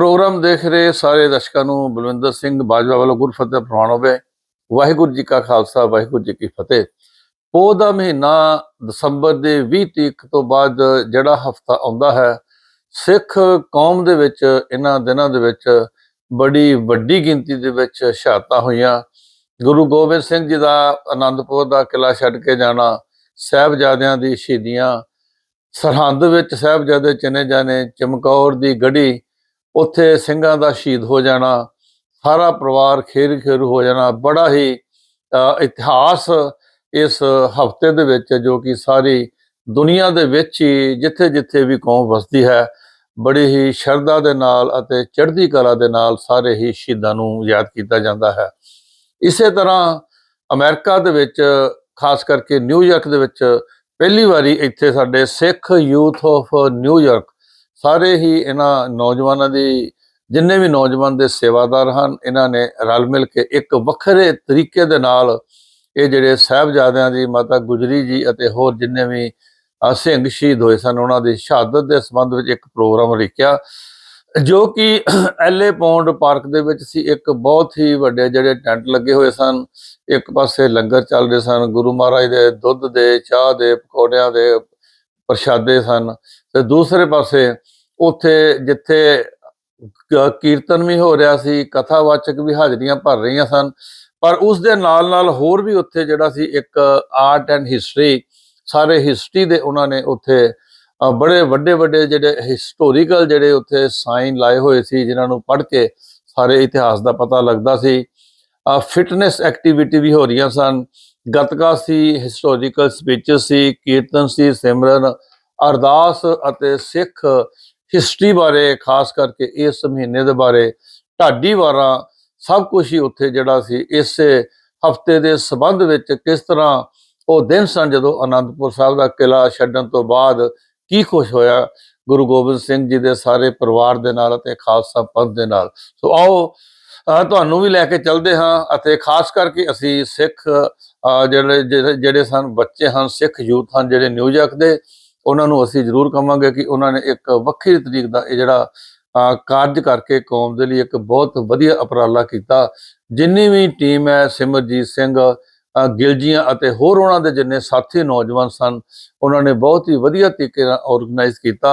Programme ਦੇਖ ਰਹੇ ਸਾਰੇ ਦਰਸ਼ਕਾਂ ਨੂੰ ਬਲਵਿੰਦਰ ਸਿੰਘ ਬਾਜਵਾ ਵੱਲੋਂ ਗੁਰਫਤਿਹ ਪ੍ਰਵਾਨ ਹੋਵੇ। ਵਾਹਿਗੁਰੂ ਜੀ ਕਾ ਖਾਲਸਾ, ਵਾਹਿਗੁਰੂ ਜੀ ਕੀ ਫਤਿਹ। ਪੋਹ ਦਾ ਮਹੀਨਾ ਦਸੰਬਰ ਦੇ 20 ਤਰੀਕ ਤੋਂ ਬਾਅਦ ਜਿਹੜਾ ਹਫਤਾ ਆਉਂਦਾ ਹੈ, ਸਿੱਖ ਕੌਮ ਦੇ ਵਿੱਚ, ਇਹਨਾਂ ਦਿਨਾਂ ਦੇ ਵਿੱਚ ਬੜੀ ਵੱਡੀ ਗਿਣਤੀ ਦੇ ਵਿੱਚ ਸ਼ਹਾਦਤਾਂ ਹੋਈਆਂ। ਗੁਰੂ ਗੋਬਿੰਦ ਸਿੰਘ ਜੀ ਦਾ ਆਨੰਦਪੁਰ ਦਾ ਕਿਲਾ ਛੱਡ ਕੇ ਜਾਣਾ, ਸਾਹਿਬਜ਼ਾਦਿਆਂ ਦੀ ਸ਼ਹੀਦੀਆਂ, ਸਰਹੰਦ ਵਿੱਚ ਸਾਹਿਬਜ਼ਾਦੇ ਚਿਣੇ ਜਾਣੇ, ਚਮਕੌਰ ਦੀ ਗੜੀ ਉੱਥੇ ਸਿੰਘਾਂ ਦਾ ਸ਼ਹੀਦ ਹੋ ਜਾਣਾ, ਸਾਰਾ ਪਰਿਵਾਰ ਖੇਰ ਖੇਰ ਹੋ ਜਾਣਾ, ਬੜਾ ਹੀ ਇਤਿਹਾਸ ਇਸ ਹਫ਼ਤੇ ਦੇ ਵਿੱਚ ਜੋ ਕਿ ਸਾਰੀ ਦੁਨੀਆ ਦੇ ਵਿੱਚ ਹੀ ਜਿੱਥੇ ਜਿੱਥੇ ਵੀ ਕੌਮ ਵਸਦੀ ਹੈ, ਬੜੀ ਹੀ ਸ਼ਰਧਾ ਦੇ ਨਾਲ ਅਤੇ ਚੜ੍ਹਦੀ ਕਲਾ ਦੇ ਨਾਲ ਸਾਰੇ ਹੀ ਸ਼ਹੀਦਾਂ ਨੂੰ ਯਾਦ ਕੀਤਾ ਜਾਂਦਾ ਹੈ। ਇਸੇ ਤਰ੍ਹਾਂ ਅਮਰੀਕਾ ਦੇ ਵਿੱਚ, ਖਾਸ ਕਰਕੇ ਨਿਊਯਾਰਕ ਦੇ ਵਿੱਚ, ਪਹਿਲੀ ਵਾਰੀ ਇੱਥੇ ਸਾਡੇ ਸਿੱਖ ਯੂਥ ਆਫ ਨਿਊਯਾਰਕ ਸਾਰੇ ਹੀ ਇਹਨਾਂ ਨੌਜਵਾਨਾਂ ਦੀ, ਜਿੰਨੇ ਵੀ ਨੌਜਵਾਨ ਦੇ ਸੇਵਾਦਾਰ ਹਨ, ਇਹਨਾਂ ਨੇ ਰਲ ਮਿਲ ਕੇ ਇੱਕ ਵੱਖਰੇ ਤਰੀਕੇ ਦੇ ਨਾਲ ਇਹ ਜਿਹੜੇ ਸਾਹਿਬਜ਼ਾਦਿਆਂ ਦੀ ਮਾਤਾ ਗੁਜਰੀ ਜੀ ਅਤੇ ਹੋਰ ਜਿੰਨੇ ਵੀ ਸਿੰਘ ਸ਼ਹੀਦ ਹੋਏ ਸਨ, ਉਹਨਾਂ ਦੀ ਸ਼ਹਾਦਤ ਦੇ ਸੰਬੰਧ ਵਿੱਚ ਇੱਕ ਪ੍ਰੋਗਰਾਮ ਲਿਖਿਆ ਜੋ ਕਿ ਐਲੇ ਪੌਂਡ ਪਾਰਕ ਦੇ ਵਿੱਚ ਸੀ। ਇੱਕ ਬਹੁਤ ਹੀ ਵੱਡੇ ਜਿਹੜੇ ਟੈਂਟ ਲੱਗੇ ਹੋਏ ਸਨ, ਇੱਕ ਪਾਸੇ ਲੰਗਰ ਚੱਲ ਰਹੇ ਸਨ, ਗੁਰੂ ਮਹਾਰਾਜ ਦੇ ਦੁੱਧ ਦੇ, ਚਾਹ ਦੇ, ਪਕੌੜਿਆਂ ਦੇ ਪ੍ਰਸ਼ਾਦੇ ਸਨ। ਤੇ ਦੂਸਰੇ ਪਾਸੇ ਉੱਥੇ ਜਿੱਥੇ ਕੀਰਤਨ ਵੀ ਹੋ ਰਿਹਾ ਸੀ, ਕਥਾਵਾਚਕ ਵੀ ਹਾਜ਼ਰੀਆਂ ਭਰ ਰਹੀਆਂ ਸਨ, ਪਰ ਉਸ ਦੇ ਨਾਲ ਨਾਲ ਹੋਰ ਵੀ ਉੱਥੇ ਜਿਹੜਾ ਸੀ ਇੱਕ ਆਰਟ ਐਂਡ ਹਿਸਟਰੀ, ਸਾਰੇ ਹਿਸਟਰੀ ਦੇ ਉਹਨਾਂ ਨੇ ਉੱਥੇ ਬੜੇ ਵੱਡੇ ਵੱਡੇ ਜਿਹੜੇ ਹਿਸਟੋਰੀਕਲ ਜਿਹੜੇ ਉੱਥੇ ਸਾਈਨ ਲਾਏ ਹੋਏ ਸੀ, ਜਿਨ੍ਹਾਂ ਨੂੰ ਪੜ੍ਹ ਕੇ ਸਾਰੇ ਇਤਿਹਾਸ ਦਾ ਪਤਾ ਲੱਗਦਾ ਸੀ। ਫਿਟਨੈਸ ਐਕਟੀਵਿਟੀ ਵੀ ਹੋ ਰਹੀਆਂ ਸਨ। ਗਤਕਾ ਸੀ, ਹਿਸਟੋਰੀਕਲ ਸਪੀਚਸ ਸੀ, ਕੀਰਤਨ ਸੀ, ਸਿਮਰਨ, ਅਰਦਾਸ ਅਤੇ ਸਿੱਖ ਹਿਸਟਰੀ ਬਾਰੇ, ਖਾਸ ਕਰਕੇ ਇਸ ਮਹੀਨੇ ਦੇ ਬਾਰੇ। ਢਾਡੀ ਵਾਰਾਂ ਸਭ ਕੁਝ ਹੀ ਉੱਥੇ ਜਿਹੜਾ ਸੀ, ਇਸੇ ਹਫ਼ਤੇ ਦੇ ਸਬੰਧ ਵਿੱਚ ਕਿਸ ਤਰ੍ਹਾਂ ਉਹ ਦਿਨ ਸਨ, ਜਦੋਂ ਆਨੰਦਪੁਰ ਸਾਹਿਬ ਦਾ ਕਿਲਾ ਛੱਡਣ ਤੋਂ ਬਾਅਦ ਕੀ ਖੁਸ਼ ਹੋਇਆ? ਗੁਰੂ ਗੋਬਿੰਦ ਸਿੰਘ ਜੀ ਦੇ ਸਾਰੇ ਪਰਿਵਾਰ ਦੇ ਨਾਲ ਅਤੇ ਖਾਲਸਾ ਪੰਥ ਦੇ ਨਾਲ। ਸੋ ਆਓ, ਅਹ ਤੁਹਾਨੂੰ ਵੀ ਲੈ ਕੇ ਚੱਲਦੇ ਹਾਂ ਅਤੇ ਖਾਸ ਕਰਕੇ ਅਸੀਂ ਸਿੱਖ ਜਿਹੜੇ ਜਿਹੜੇ- ਜਿਹੜੇ ਸਨ, ਬੱਚੇ ਹਨ, ਸਿੱਖ ਯੂਥ ਹਨ, ਜਿਹੜੇ ਨਿਊਯਾਰਕ ਦੇ, ਉਹਨਾਂ ਨੂੰ ਅਸੀਂ ਜ਼ਰੂਰ ਕਵਾਂਗੇ ਕਿ ਉਹਨਾਂ ਨੇ ਇੱਕ ਵੱਖਰੀ ਤਰੀਕ ਦਾ ਇਹ ਜਿਹੜਾ ਕਾਰਜ ਕਰਕੇ ਕੌਮ ਦੇ ਲਈ ਇੱਕ ਬਹੁਤ ਵਧੀਆ ਉਪਰਾਲਾ ਕੀਤਾ। ਜਿੰਨੀ ਵੀ ਟੀਮ ਹੈ, ਸਿਮਰਜੀਤ ਸਿੰਘ ਗਿਲਜੀਆਂ ਅਤੇ ਹੋਰ ਉਹਨਾਂ ਦੇ ਜਿੰਨੇ ਸਾਥੀ ਨੌਜਵਾਨ ਸਨ, ਉਹਨਾਂ ਨੇ ਬਹੁਤ ਹੀ ਵਧੀਆ ਤਰੀਕੇ ਨਾਲ ਆਰਗੇਨਾਈਜ਼ ਕੀਤਾ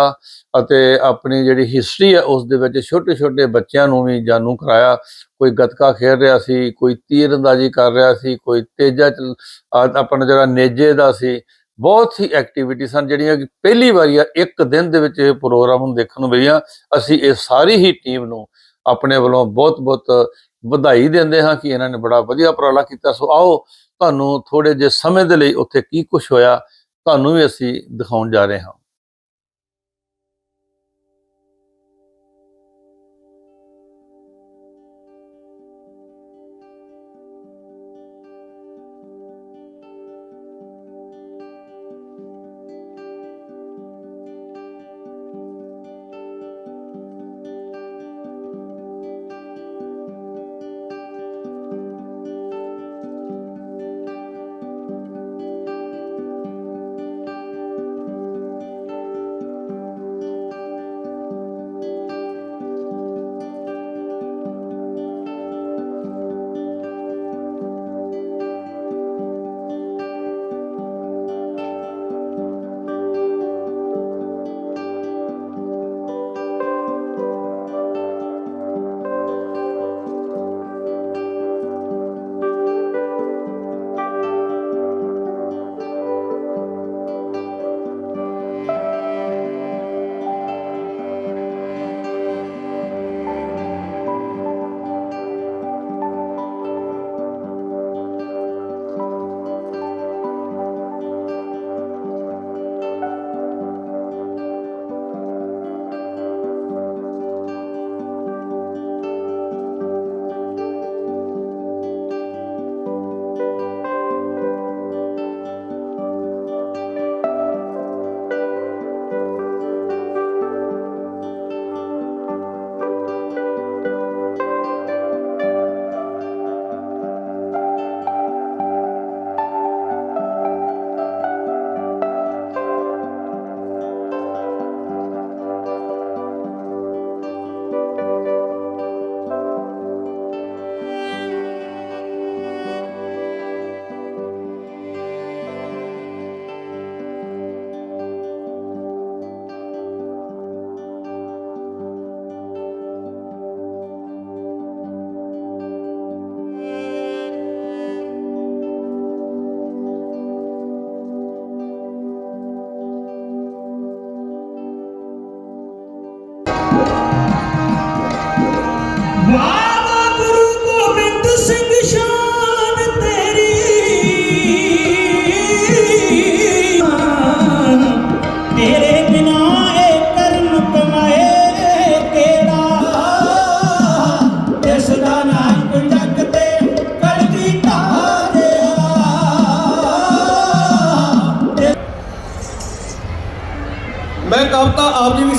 ਅਤੇ ਆਪਣੀ ਜਿਹੜੀ ਹਿਸਟਰੀ ਹੈ ਉਸ ਦੇ ਵਿੱਚ ਛੋਟੇ ਛੋਟੇ ਬੱਚਿਆਂ ਨੂੰ ਵੀ ਜਾਣੂ ਕਰਾਇਆ। ਕੋਈ ਗੱਤਕਾ ਖੇਡ ਰਿਹਾ ਸੀ, ਕੋਈ ਤੀਰ ਅੰਦਾਜ਼ੀ ਕਰ ਰਿਹਾ ਸੀ, ਕੋਈ ਤੇਜਾ ਚ ਆਪਣਾ ਜਿਹੜਾ ਨੇਜੇ ਦਾ ਸੀ। ਬਹੁਤ ਹੀ ਐਕਟੀਵਿਟੀ ਸਨ ਜਿਹੜੀਆਂ ਕਿ ਪਹਿਲੀ ਵਾਰੀ ਆ, ਇੱਕ ਦਿਨ ਦੇ ਵਿੱਚ ਇਹ ਪ੍ਰੋਗਰਾਮ ਨੂੰ ਦੇਖਣ ਨੂੰ ਮਿਲੀਆਂ। ਅਸੀਂ ਇਹ ਸਾਰੀ ਹੀ ਟੀਮ ਨੂੰ ਆਪਣੇ ਵੱਲੋਂ ਬਹੁਤ ਬਹੁਤ ਵਧਾਈ ਦਿੰਦੇ ਹਾਂ ਕਿ ਇਹਨਾਂ ਨੇ ਬੜਾ ਵਧੀਆ ਉਪਰਾਲਾ ਕੀਤਾ। ਸੋ ਆਓ ਤੁਹਾਨੂੰ ਥੋੜੇ ਜਿਹੇ ਸਮੇਂ ਦੇ ਲਈ ਉੱਥੇ ਕੀ ਕੁਝ ਹੋਇਆ, ਤੁਹਾਨੂੰ ਵੀ ਅਸੀਂ ਦਿਖਾਉਣ ਜਾ ਰਹੇ ਹਾਂ।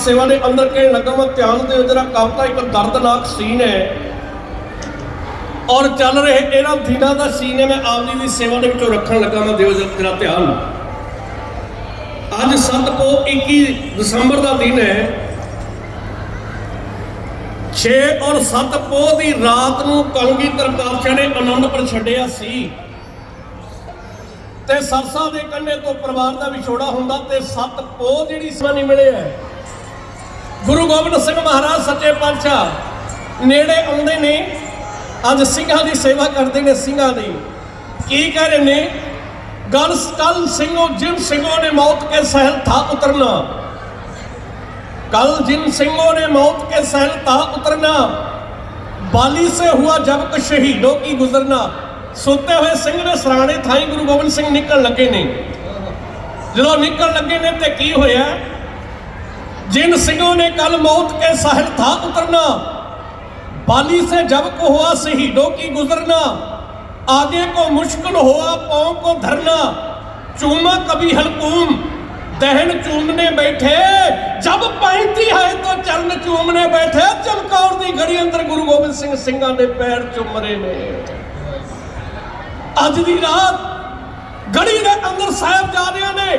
ਸੇਵਾ ਦੇ ਅੰਦਰ ਕਹਿਣ ਲੱਗਾ, ਮੈਂ ਧਿਆਨ ਦਿਓ ਜਰਾ ਕਵਿਤਾ ਇੱਕ ਦਰਦਨਾਕ ਸੀਨ ਹੈ। ਔਰ ਚੱਲ ਰਹੇ ਇਹਨਾਂ ਦਿਨਾਂ ਦਾ ਸੀਨ ਹੈ, ਮੈਂ ਆਪ ਜੀ ਦੀ ਸੇਵਾ ਦੇ ਵਿੱਚੋਂ ਰੱਖਣ ਲੱਗਾ, ਮੈਂ ਦਿਓ ਜਰਾ ਧਿਆਨ। ਅੱਜ 7 ਪੋ 21 ਦਸੰਬਰ ਦਾ ਦਿਨ ਹੈ। 6 ਔਰ 7 ਪੋ ਦੀ ਰਾਤ ਨੂੰ ਕਲਗੀਧਰ ਪਾਤਸ਼ਾਹ ਨੇ ਆਨੰਦਪੁਰ ਛੱਡਿਆ ਸੀ। ਤੇ ਸਰਸਾ ਦੇ ਕੰਢੇ ਤੋਂ ਪਰਿਵਾਰ ਦਾ ਵਿਛੋੜਾ ਹੁੰਦਾ ਤੇ ਸੱਤ ਪੋਹ ਜਿਹੜੀ ਸਮਾਂ ਨਹੀਂ ਮਿਲਿਆ ਗੁਰੂ ਗੋਬਿੰਦ ਸਿੰਘ ਮਹਾਰਾਜ ਸੱਚੇ ਪਾਤਸ਼ਾਹ, ਨੇੜੇ ਆਉਂਦੇ ਨੇ, ਅੱਜ ਸਿੰਘਾਂ ਦੀ ਸੇਵਾ ਕਰਦੇ ਨੇ ਸਿੰਘਾਂ ਦੀ। ਕੀ ਕਰ ਰਹੇ ਨੇ? ਗਲ ਕੱਲ ਸਿੰਘੋ, ਜਿਨ ਸਿੰਘੋ ਨੇ ਮੌਤ ਕੇ ਸਹਿਲ ਥਾ ਉਤਰਨਾ। ਕਲ ਜਿਨ ਸਿੰਘੋ ਨੇ ਮੌਤ ਕੇ ਸਹਿਲ ਥਾ ਉਤਰਨਾ। ਬਾਲੀ ਸੇ ਹੁਆ ਜਬ ਕੁ ਸ਼ਹੀਦੋ ਕੀ ਗੁਜ਼ਰਨਾ। ਸੁੱਤੇ ਹੋਏ ਸਿੰਘ ਨੇ ਸਰਾਣੇ ਥਾਈ ਗੁਰੂ ਗੋਬਿੰਦ ਸਿੰਘ ਨਿਕਲਣ ਲੱਗੇ ਨੇ। ਜਦੋਂ ਨਿਕਲਣ ਲੱਗੇ ਨੇ ਤੇ ਕੀ ਹੋਇਆ? ਜਿਨ ਸਿੰਘੋं ने कल मौत के साहिल था उतरना बाली से जब को हुआ शहीदों की गुजरना आगे को मुश्किल हुआ पाँव को धरना चूमा कभी हलकूम दहन चूमने बैठे जब पैंती है तो चरण चूमने बैठे चमकौर दी घड़ी अंदर गुरु गोबिंद सिंह ਸਿੰਘਾਂ ਦੇ ਪੈਰ ਚੁੰਮ ਰਹੇ ਨੇ ਅੱਜ ਦੀ ਰਾਤ ਗੜੀ ਦੇ ਅੰਦਰ ਸਾਹਿਬਜ਼ਾਦਿਆਂ ਨੇ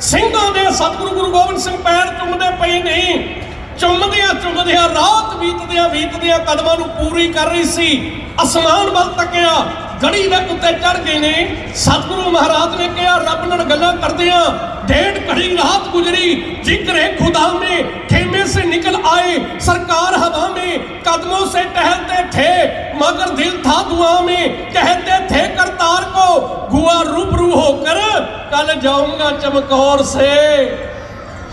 ਸਿੰਘਾਂ ਦੇ ਸਤਿਗੁਰੂ ਗੁਰੂ ਗੋਬਿੰਦ ਸਿੰਘ ਪੈਰ ਚੁੰਮਦੇ ਪਈ ਨਹੀਂ। ਚੁੰਮਦਿਆਂ ਚੁੰਮਦਿਆਂ ਰਾਤ ਬੀਤਦਿਆਂ ਬੀਤਦਿਆਂ ਕਦਮਾਂ ਨੂੰ ਪੂਰੀ ਕਰ ਰਹੀ ਸੀ। ਅਸਮਾਨ ਵੱਲ ਤੱਕਿਆ। ਗੜੀ ਦੇ ਉੱਤੇ ਚੜ ਗਏ ਨੇ ਸਤਿਗੁਰੂ ਮਹਾਰਾਜ ਨੇ ਕਿਹਾ ਰੱਬ ਨਾਲ ਗੱਲਾਂ ਕਰਦਿਆਂ ਡੇਢ ਘੜੀ ਰਾਤ ਗੁਜ਼ਰੀ ਜ਼ਿਕਰੇ ਖੁਦਾ में खेमे से निकल आए सरकार हवा में कदमों से टहलते थे मगर दिल था दुआ में कहते थे करतार को गुआ रूबरू होकर कल जाऊंगा चमकौर से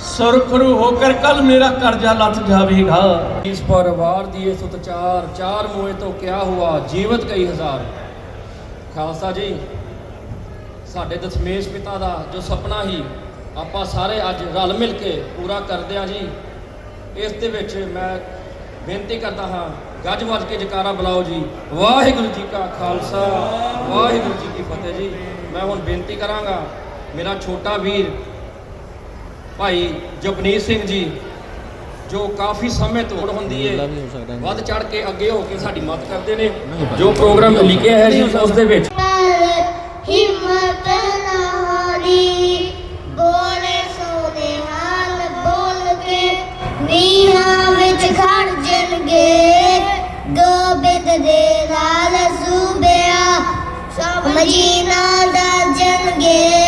सुरखरू होकर कल मेरा कर्जा लथ जाएगा ਇਸ ਪਰਿਵਾਰ ਦੀ ਇਹ ਸੁਤਚਾਰ ਚਾਰ ਮੋਏ ਤੋਂ ਕਿਆ ਹੁਆ ਜੀਵਤ ਕਈ ਹਜ਼ਾਰ ਖਾਲਸਾ ਜੀ, ਸਾਡੇ ਦਸ਼ਮੇਸ਼ ਪਿਤਾ ਦਾ ਜੋ ਸੁਪਨਾ ਹੀ ਆਪਾਂ ਸਾਰੇ ਅੱਜ ਰਲ ਮਿਲ ਕੇ ਪੂਰਾ ਕਰਦੇ ਹਾਂ ਜੀ। ਇਸ ਦੇ ਵਿੱਚ ਮੈਂ ਬੇਨਤੀ ਕਰਦਾ ਹਾਂ, ਗੱਜ ਵੱਜ ਕੇ ਜਕਾਰਾ ਬੁਲਾਓ ਜੀ। ਵਾਹਿਗੁਰੂ ਜੀ ਕਾ ਖਾਲਸਾ, ਵਾਹਿਗੁਰੂ ਜੀ ਕੀ ਫਤਿਹ ਜੀ। ਮੈਂ ਹੁਣ ਬੇਨਤੀ ਕਰਾਂਗਾ, ਮੇਰਾ ਛੋਟਾ ਵੀਰ, ਭਾਈ ਜਪਨੀਤ ਸਿੰਘ ਜੀ ਜੋ ਕਾਫੀ ਸਮੇਂ ਤੋਂ ਹੁਣ ਹੁੰਦੀ ਹੈ ਵੱਧ ਚੜ ਕੇ ਅੱਗੇ ਹੋ ਕੇ ਸਾਡੀ ਮਦਦ ਕਰਦੇ ਨੇ। ਜੋ ਪ੍ਰੋਗਰਾਮ ਲਿਖਿਆ ਹੈ ਜੀ ਉਸ ਦੇ ਵਿੱਚ। ਹਿੰਮਤ ਨਾ ਹਾਰੀ ਬੋਲੇ ਸੋਨੇ ਹਾਲ ਬੋਲ ਕੇ ਨੀਹਾਂ ਵਿੱਚ ਖੜ ਜਣਗੇ। ਗੋਬਿੰਦ ਦੇ ਲਾਲ ਸੂਬਿਆ ਸਭ ਮਜੀਨਾ ਦਾ ਜਣਗੇ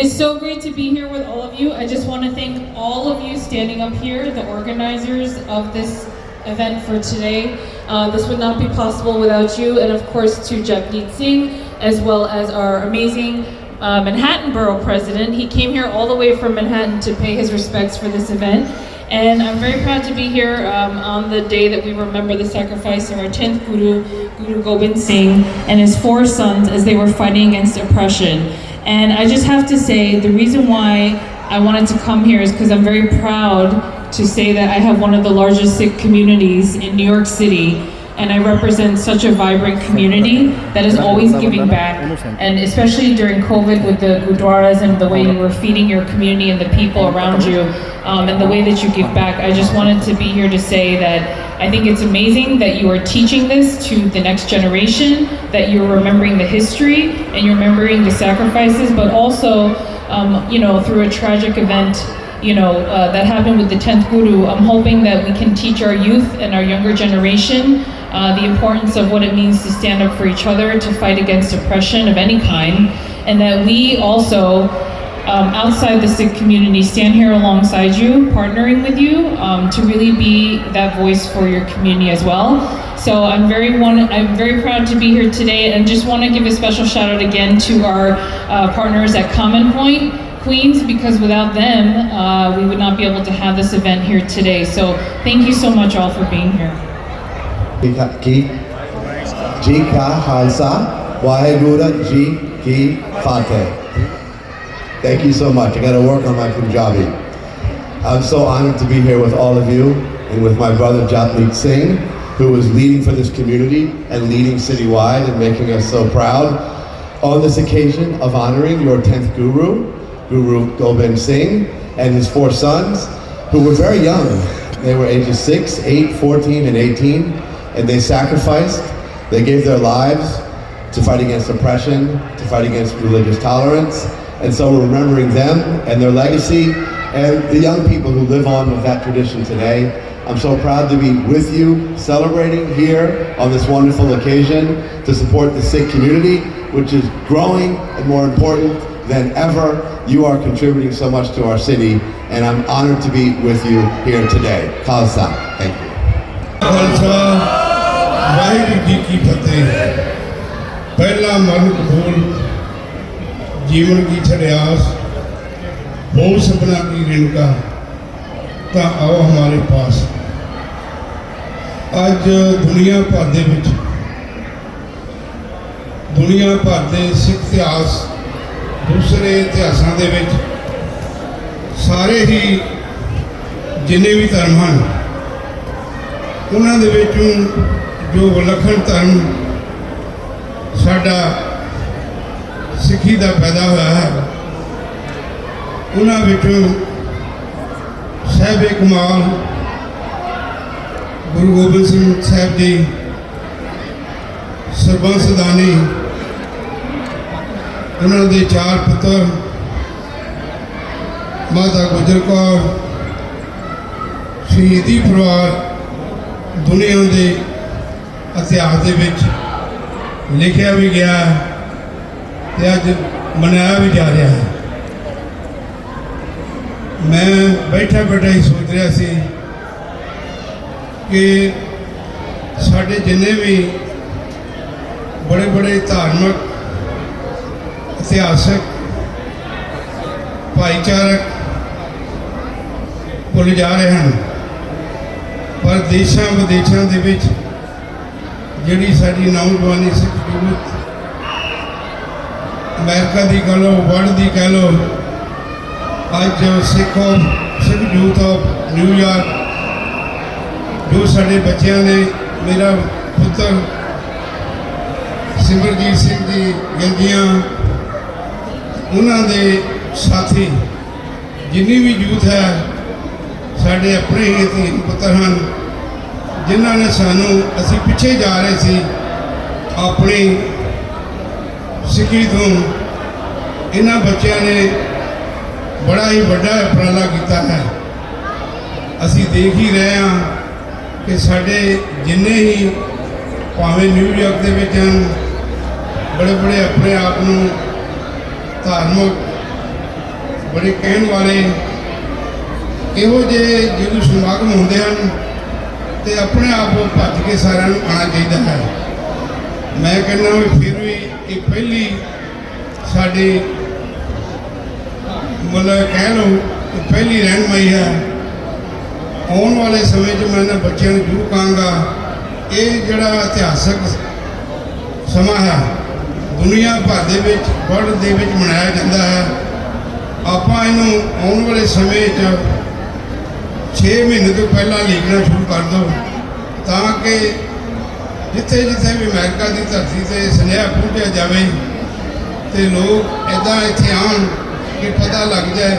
is so great to be here with all of you. I just want to thank all of you standing up here, the organizers of this event for today. Uh, this would not be possible without you, and of course to Japneet Singh, as well as our amazing uh, Manhattan Borough President. He came here all the way from Manhattan to pay his respects for this event. And I'm very proud to be here um, on the day that we remember the sacrifice of our 10th Guru, Guru Gobind Singh, and his four sons as they were fighting against oppression. And I just have to say, the reason why I wanted to come here is because I'm very proud to say that I have one of the largest Sikh communities in New York City. And I represent such a vibrant community that is always giving back. And especially during COVID with the gurdwaras and the way you were feeding your community and the people around you, um, and the way that you give back, I just wanted to be here to say that I think it's amazing that you are teaching this to the next generation, that you're remembering the history and you're remembering the sacrifices, but also, um, you know, through a tragic event you know, uh, that happened with the 10th Guru, I'm hoping that we can teach our youth and our younger generation uh, the importance of what it means to stand up for each other, to fight against oppression of any kind, and that we also, um, outside the Sikh community stand here alongside you, partnering with you um, to really be that voice for your community as well. So I'm very one. I'm very proud to be here today, and just want to give a special shout out again to our uh, partners at Common Point Queens, because without them, uh, we would not be able to have this event here today. So thank you so much all for being here. Ji Thank you so much. I got to work on my Punjabi. I'm so honored to be here with all of you and with my brother Japneet Singh, who is leading for this community and leading citywide and making us so proud on this occasion of honoring your 10th Guru, Guru Gobind Singh, and his four sons, who were very young. They were ages 6, 8, 14, and 18, and they sacrificed. They gave their lives to fight against oppression, to fight against religious tolerance. And so we're remembering them and their legacy and the young people who live on with that tradition today. I'm so proud to be with you celebrating here on this wonderful occasion to support the Sikh community, which is growing and more important than ever. You are contributing so much to our city, and I'm honored to be with you here today. Khalsa, thank you. Khalsa Waheguru ji ਕੀ ਫਤਿਹ ਪਹਿਲਾ ਮਨ ਕਬੂਲ ਜੀਵਨ ਕੀ ਛੜਿਆਸ ਹੋ ਸਪਨਾ ਕੀ ਰਿਣਕਾ? ਤਾਂ ਆਓ ਹਮਾਰੇ ਪਾਸ। ਅੱਜ ਦੁਨੀਆ ਭਰ ਦੇ ਵਿੱਚ, ਦੁਨੀਆ ਭਰ ਦੇ ਸਿੱਖ ਇਤਿਹਾਸ ਦੂਸਰੇ ਇਤਿਹਾਸਾਂ ਦੇ ਵਿੱਚ ਸਾਰੇ ਹੀ ਜਿੰਨੇ ਵੀ ਧਰਮ ਹਨ, ਉਹਨਾਂ ਦੇ ਵਿੱਚੋਂ ਜੋ ਵਿਲੱਖਣ ਧਰਮ ਸਾਡਾ ਸਿੱਖੀ ਦਾ ਪੈਦਾ ਹੋਇਆ ਹੈ। ਉਹਨਾਂ ਵਿੱਚੋਂ ਸਾਹਿਬ ਕਮਾਲ, ਗੁਰੂ ਗੋਬਿੰਦ ਸਿੰਘ ਸਾਹਿਬ ਜੀ, ਸਰਬੰਸ ਦਾਨੀ ਉਹਨਾਂ ਦੇ ਚਾਰ ਪੁੱਤਰ, ਮਾਤਾ ਗੁਜਰ ਕੌਰ, ਸ਼ਹੀਦੀ ਪਰਿਵਾਰ ਦੁਨੀਆ ਦੇ ਇਤਿਹਾਸ ਦੇ ਵਿੱਚ ਲਿਖਿਆ ਵੀ ਗਿਆ ਹੈ। ਤੇ ਅੱਜ ਮਨਾਇਆ ਵੀ ਜਾ ਰਿਹਾ ਹੈ। ਮੈਂ ਬੈਠਾ ਬੈਠਾ ਹੀ ਸੋਚ ਰਿਹਾ ਸੀ ਕਿ ਸਾਡੇ ਜਿੰਨੇ ਵੀ ਬੜੇ ਬੜੇ ਧਾਰਮਿਕ, ਇਤਿਹਾਸਕ, ਭਾਈਚਾਰਕ ਭੁੱਲ ਜਾ ਰਹੇ ਹਨ, ਪਰ ਦੇਸ਼ਾਂ ਵਿਦੇਸ਼ਾਂ ਦੇ ਵਿੱਚ ਜਿਹੜੀ ਸਾਡੀ ਨੌਜਵਾਨੀ ਸਿੱਖ ਯੂਥ ਅਮਰੀਕਾ ਦੀ ਕਹਿ ਲਓ ਵਰਲਡ ਦੀ ਕਹਿ ਲਓ ਅੱਜ ਸਿੱਖੋ ਸਿੱਖ ਯੂਥ ਆਫ ਨਿਊਯਾਰਕ ਜੋ ਸਾਡੇ ਬੱਚਿਆਂ ਨੇ, ਮੇਰਾ ਪੁੱਤਰ ਸਿਮਰਜੀਤ ਸਿੰਘ ਦੀ ਗੰਜੀਆਂ ਉਹਨਾਂ ਦੇ ਸਾਥੀ, ਜਿੰਨੀ ਵੀ ਯੂਥ ਹੈ, ਸਾਡੇ ਆਪਣੇ ਹੀ ਧੀ ਪੁੱਤਰ ਹਨ, ਜਿਨ੍ਹਾਂ ਨੇ ਸਾਨੂੰ, ਅਸੀਂ ਪਿੱਛੇ ਜਾ ਰਹੇ ਸੀ, ਆਪਣੀ ਸਿੱਖੀ ਤੋਂ ਇਹਨਾਂ ਬੱਚਿਆਂ ਨੇ ਬੜਾ ਹੀ ਵੱਡਾ ਉਪਰਾਲਾ ਕੀਤਾ ਹੈ। ਅਸੀਂ ਦੇਖ ਹੀ ਰਹੇ ਹਾਂ ਕਿ ਸਾਡੇ ਜਿੰਨੇ ਹੀ ਭਾਵੇਂ ਨਿਊਯਾਰਕ ਦੇ ਵਿੱਚ ਹਨ, ਬੜੇ ਬੜੇ ਆਪਣੇ ਆਪ ਨੂੰ ਧਾਰਮਿਕ, ਬੜੇ ਕਹਿਣ ਵਾਲੇ ਇਹੋ ਜਿਹੇ ਜਦੋਂ ਸਮਾਗਮ ਹੁੰਦੇ ਹਨ ਤੇ ਆਪਣੇ ਆਪ ਨੂੰ ਭੱਜ ਕੇ ਸਾਰਿਆਂ ਨੂੰ ਆਉਣਾ ਚਾਹੀਦਾ ਹੈ। ਮੈਂ ਕਹਿੰਦਾ ਵੀ ਫਿਰ ਇਹ ਪਹਿਲੀ ਸਾਡੀ ਮਤਲਬ ਕਹਿ ਲਓ ਕਿ ਪਹਿਲੀ ਰਹਿਨਮਾਈ ਹੈ। ਆਉਣ ਵਾਲੇ ਸਮੇਂ 'ਚ ਮੈਂ ਇਹਨਾਂ ਬੱਚਿਆਂ ਨੂੰ ਜ਼ਰੂਰ ਕਹਾਂਗਾ, ਇਹ ਜਿਹੜਾ ਇਤਿਹਾਸਕ ਸਮਾਂ ਹੈ, ਦੁਨੀਆ ਭਰ ਦੇ ਵਿੱਚ, ਵਰਲਡ ਦੇ ਵਿੱਚ ਮਨਾਇਆ ਜਾਂਦਾ ਹੈ। ਆਪਾਂ ਇਹਨੂੰ ਆਉਣ ਵਾਲੇ ਸਮੇਂ 'ਚ 6 ਮਹੀਨੇ ਤੋਂ ਪਹਿਲਾਂ ਲਿਖਣਾ ਸ਼ੁਰੂ ਕਰ ਦਿਓ, ਤਾਂ ਕਿ ਜਿੱਥੇ ਜਿੱਥੇ ਵੀ ਅਮਰੀਕਾ ਦੀ ਧਰਤੀ ਤੇ ਸੁਨੇਹਾ ਪਹੁੰਚਿਆ ਜਾਵੇ ਤੇ ਲੋਕ ਇਦਾਂ ਇੱਥੇ ਆਉਣ ਕਿ ਪਤਾ ਲੱਗ ਜਾਏ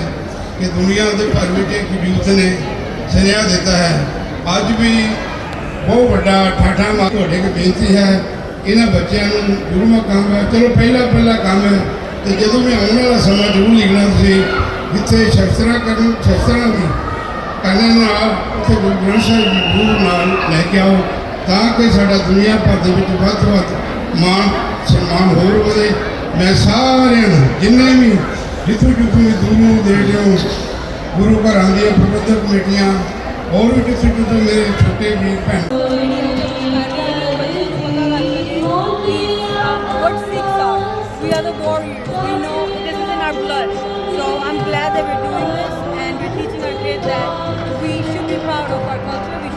ਕਿ ਦੁਨੀਆ ਦੇ ਭਰ ਵਿੱਚ ਇੱਕ ਯੂਥ ਨੇ ਸੁਨੇਹਾ ਦਿੱਤਾ ਹੈ। ਅੱਜ ਵੀ ਬਹੁਤ ਵੱਡਾ ਠਾਠਾ ਮਾ ਤੁਹਾਡੇ ਕੋਲ ਬੇਨਤੀ ਹੈ, ਇਹਨਾਂ ਬੱਚਿਆਂ ਨੂੰ ਗੁਰੂਮਾ ਕੰਮ ਹੈ। ਚਲੋ ਪਹਿਲਾ ਪਹਿਲਾ ਕੰਮ ਹੈ ਤੇ ਜਦੋਂ ਵੀ ਆਉਣ ਵਾਲਾ ਸਮਾਂ ਜ਼ਰੂਰ ਲਿਖਣਾ ਤੁਸੀਂ, ਜਿੱਥੇ ਸ਼ਸਤਰਾਂ ਕਰਨ, ਸ਼ਸਤਰਾਂ ਦੀ ਕਰਨ ਨਾਲ ਉੱਥੇ ਗੁਰੂ ਗ੍ਰੰਥ ਸਾਹਿਬ ਜੀ ਗੁਰੂ ਨਾਲ ਲੈ ਕੇ ਆਓ। ਤਾਂ ਕਿ ਸਾਡਾ ਦੁਨੀਆ ਭਰ ਦੇ ਵਿੱਚ ਵੱਧ ਤੋਂ ਵੱਧ ਮਾਣ ਸਨਮਾਨ ਹੋਰ ਵਧੇ ਮੈਂ ਸਾਰਿਆਂ ਨੂੰ ਜਿੰਨੇ ਵੀ ਜਿੱਥੋਂ ਜਿੱਥੋਂ ਵੀ ਦੂਰੋਂ ਦੇਖ ਲਿਓ ਗੁਰੂ ਘਰਾਂ ਦੀਆਂ ਪ੍ਰਬੰਧਕ ਕਮੇਟੀਆਂ ਹੋਰ ਵੀ ਕਿਸੇ ਤੋਂ ਮੇਰੇ ਛੋਟੇ ਵੀਰ ਭੈਣ that we should be proud of our culture.